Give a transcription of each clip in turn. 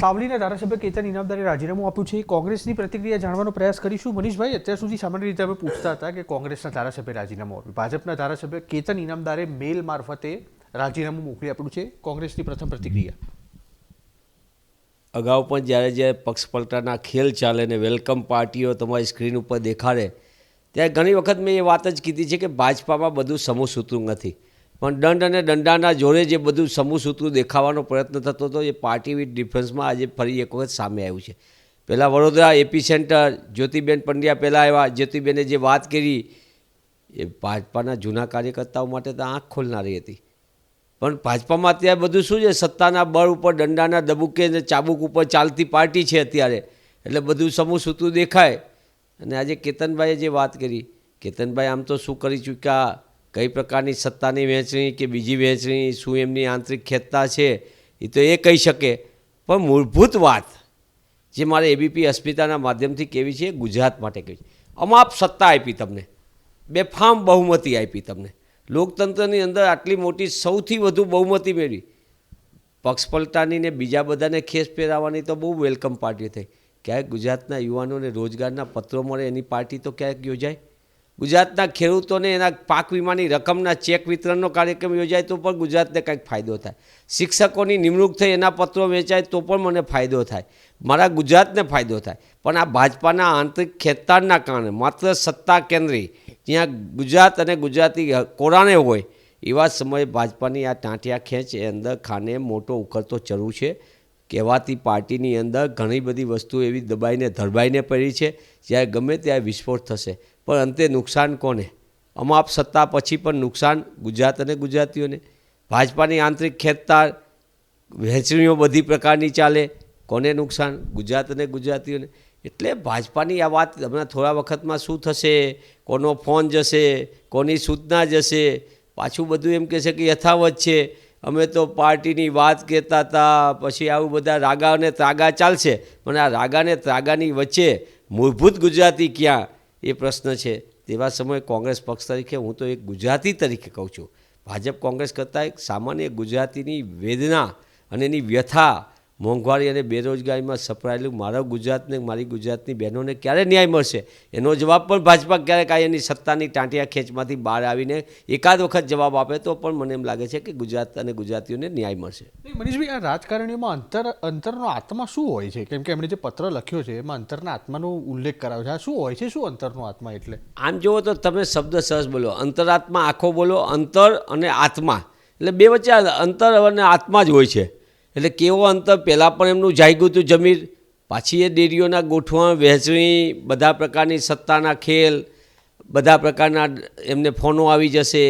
સાવલીના ધારાસભ્ય કેતન ઇનામદારે રાજીનામું આપ્યું છે. કોંગ્રેસની પ્રતિક્રિયા જાણવાનો પ્રયાસ કરીશું. મનીષભાઈ, અત્યાર સુધી સામાન્ય રીતે અમે પૂછતા હતા કે કોંગ્રેસના ધારાસભ્ય રાજીનામું આપ્યું. ભાજપના ધારાસભ્ય કેતન ઇનામદારે મેલ મારફતે રાજીનામું મોકલી આપ્યું છે. કોંગ્રેસની પ્રથમ પ્રતિક્રિયા. અગાઉ પણ જ્યારે જ્યારે પક્ષ પલટાના ખેલ ચાલે ને વેલકમ પાર્ટીઓ તમારી સ્ક્રીન ઉપર દેખાડે, ત્યારે ઘણી વખત મેં એ વાત જ કીધી છે કે ભાજપામાં બધું સમૂહ સૂતું નથી. પણ દંડ અને દંડાના જોડે જે બધું સમૂહ સૂત્રું દેખાવાનો પ્રયત્ન થતો હતો, એ પાર્ટી વિથ ડિફરન્સમાં આજે ફરી એક વખત સામે આવ્યું છે. પહેલાં વડોદરા એપી સેન્ટર જ્યોતિબેન પંડ્યા પહેલાં આવ્યા. જ્યોતિબેને જે વાત કરી, એ ભાજપાના જૂના કાર્યકર્તાઓ માટે તો આંખ ખોલનારી હતી. પણ ભાજપામાં અત્યારે બધું શું છે? સત્તાના બળ ઉપર, દંડાના દબુકે અને ચાબુક ઉપર ચાલતી પાર્ટી છે અત્યારે. એટલે બધું સમૂહ સૂતું દેખાય. અને આજે કેતનભાઈએ જે વાત કરી, કેતનભાઈ, આમ તો શું કરી ચૂક્યા? કઈ પ્રકારની સત્તાની વહેંચણી કે બીજી વહેંચણી, શું એમની આંતરિક ખેતતા છે, એ તો એ કહી શકે. પણ મૂળભૂત વાત જે મારે એબીપી અસ્મિતાના માધ્યમથી કહેવી છે ગુજરાત માટે કહેવી છે. અમાપ સત્તા આપી તમને. બેફામ બહુમતી આપી તમને. લોકતંત્રની અંદર આટલી મોટી સૌથી વધુ બહુમતી મેળવી. પક્ષ પલટાની ને બીજા બધાને ખેસ પહેરાવવાની તો બહુ વેલકમ પાર્ટી થઈ. ક્યાંક ગુજરાતના યુવાનોને રોજગારના પત્રો મળે એની પાર્ટી તો ક્યાંક યોજાય? ગુજરાતના ખેડૂતોને એના પાક વીમાની રકમના ચેક વિતરણનો કાર્યક્રમ યોજાય તો પણ ગુજરાતને કંઈક ફાયદો થાય. શિક્ષકોની નિમણૂક થઈ એના પત્રો વેચાય તો પણ મને ફાયદો થાય. મારા ગુજરાતને ફાયદો થાય. પણ આ ભાજપાના આંતરિક ખેતાણના કારણે માત્ર સત્તા કેન્દ્રી, જ્યાં ગુજરાત અને ગુજરાતી કોરાણે હોય, એવા સમયે ભાજપાની આ ટાંટિયા ખેંચ એ અંદર ખાને મોટો ઉખડતો ચરુ છે. કહેવાતી પાર્ટીની અંદર ઘણી બધી વસ્તુ એવી દબાઈને ધરબાઈને પડી છે. જ્યારે ગમે ત્યારે વિસ્ફોટ થશે. પણ અંતે નુકસાન કોને? અમાપ સત્તા પછી પણ નુકસાન ગુજરાત અને ગુજરાતીઓને. ભાજપાની આંતરિક ખેંચતા વહેંચણીઓ બધી પ્રકારની ચાલે. કોને નુકસાન? ગુજરાત અને ગુજરાતીઓને. એટલે ભાજપાની આ વાત હમણાં થોડા વખતમાં શું થશે? કોનો ફોન જશે? કોની સૂચના જશે? પાછું બધું એમ કહેશે કે યથાવત છે. અમે તો પાર્ટીની વાત કહેતા હતા, પછી આવું બધા રાગા અને ત્રાગા ચાલશે. પણ આ રાગા અને ત્રાગાની વચ્ચે મૂળભૂત ગુજરાતી ક્યાં? એ પ્રશ્ન છે. તેવા સમયે કોંગ્રેસ પક્ષ તરીકે હું તો એક ગુજરાતી તરીકે કહું છું. ભાજપ કોંગ્રેસ કરતાં એક સામાન્ય ગુજરાતીની વેદના અને એની વ્યથા મોંઘવારી અને બેરોજગારીમાં સપડાયેલું મારા ગુજરાતને મારી ગુજરાતની બહેનોને ક્યારે ન્યાય મળશે? એનો જવાબ પણ ભાજપા ક્યારેક આ એની સત્તાની ટાંટિયા ખેંચમાંથી બહાર આવીને એકાદ વખત જવાબ આપે તો પણ મને એમ લાગે છે કે ગુજરાત અને ગુજરાતીઓને ન્યાય મળશે. મનીષભાઈ આ રાજકારણીઓમાં અંતર અંતરનો આત્મા શું હોય છે? કેમ કે એમણે જે પત્ર લખ્યો છે એમાં અંતરના આત્માનો ઉલ્લેખ કરાવ્યો છે. આ શું હોય છે? શું અંતરનો આત્મા એટલે? આમ જુઓ તો તમે શબ્દ સરસ બોલો. અંતરાત્મા આખો બોલો અંતર અને આત્મા. એટલે બે વચ્ચે અંતર અને આત્મા જ હોય છે. એટલે કેવો અંતર પહેલાં પણ એમનું જાગ્યું હતું જમીર પાછી એ ડેરીઓના ગોઠવણ, વહેંચણી, બધા પ્રકારની સત્તાના ખેલ, બધા પ્રકારના એમને ફોનો આવી જશે,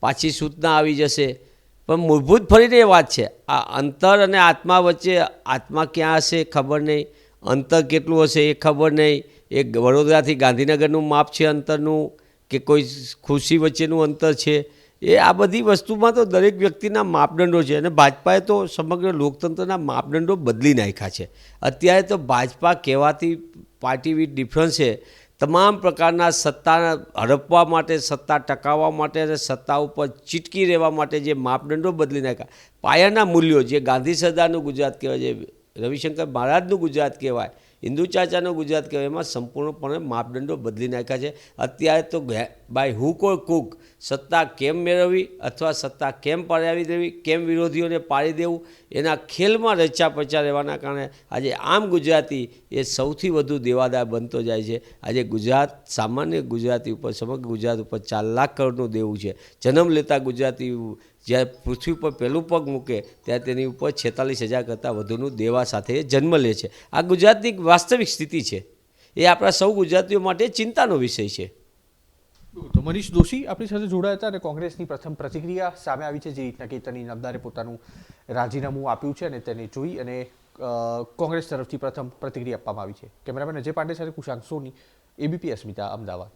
પાછી સૂચના આવી જશે. પણ મૂળભૂત ફરીને એ વાત છે, આ અંતર અને આત્મા વચ્ચે આત્મા ક્યાં હશે ખબર નહીં. અંતર કેટલું હશે એ ખબર નહીં. એ વડોદરાથી ગાંધીનગરનું માપ છે અંતરનું કે કોઈ ખુશી વચ્ચેનું અંતર છે? એ આ બધી વસ્તુમાં તો દરેક વ્યક્તિના માપદંડો છે અને ભાજપાએ તો સમગ્ર લોકતંત્રના માપદંડો બદલી નાખ્યા છે. અત્યારે તો ભાજપા કહેવાતી પાર્ટી વિથ ડિફરન્સ છે. તમામ પ્રકારના સત્તા હડપવા માટે, સત્તા ટકાવવા માટે અને સત્તા ઉપર ચીટકી રહેવા માટે જે માપદંડો બદલી નાખ્યા. પાયાના મૂલ્યો, જે ગાંધી સરદારનું ગુજરાત કહેવાય છે રવિશંકર મહારાજનું ગુજરાત કહેવાય હિન્દુ ચાચાનું ગુજરાત કહેવાય, એમાં સંપૂર્ણપણે માપદંડો બદલી નાખ્યા છે. અત્યારે તો બાય હુક ઓર કુક, સત્તા કેમ મેળવવી અથવા સત્તા કેમ પડાવી દેવી, કેમ વિરોધીઓને પાડી દેવું, એના ખેલમાં રચ્યા પચા રહેવાના કારણે આજે આમ ગુજરાતી એ સૌથી વધુ દેવાદાર બનતો જાય છે. આજે ગુજરાત, સામાન્ય ગુજરાતી ઉપર, સમગ્ર ગુજરાત ઉપર ચાર લાખ કરોડનું દેવું છે. જન્મ લેતા ગુજરાતી જ્યારે પૃથ્વી પર પહેલું પગ મૂકે, ત્યારે તેની ઉપર છેતાલીસ હજાર કરતાં વધુનું દેવા સાથે જન્મ લે છે. આ ગુજરાતની વાસ્તવિક સ્થિતિ છે. એ આપણા સૌ ગુજરાતીઓ માટે ચિંતાનો વિષય છે. તો મનીષ દોશી આપણી સાથે જોડાયા હતા અને કોંગ્રેસની પ્રથમ પ્રતિક્રિયા સામે આવી છે, જે રીતના કેતની ઇનામદારે પોતાનું રાજીનામું આપ્યું છે અને તેને જોઈ અને કોંગ્રેસ તરફથી પ્રથમ પ્રતિક્રિયા આપવામાં આવી છે. કેમેરામેન અજય પાંડે સાથે કુશાંક સોની, એબીપી અસ્મિતા, અમદાવાદ.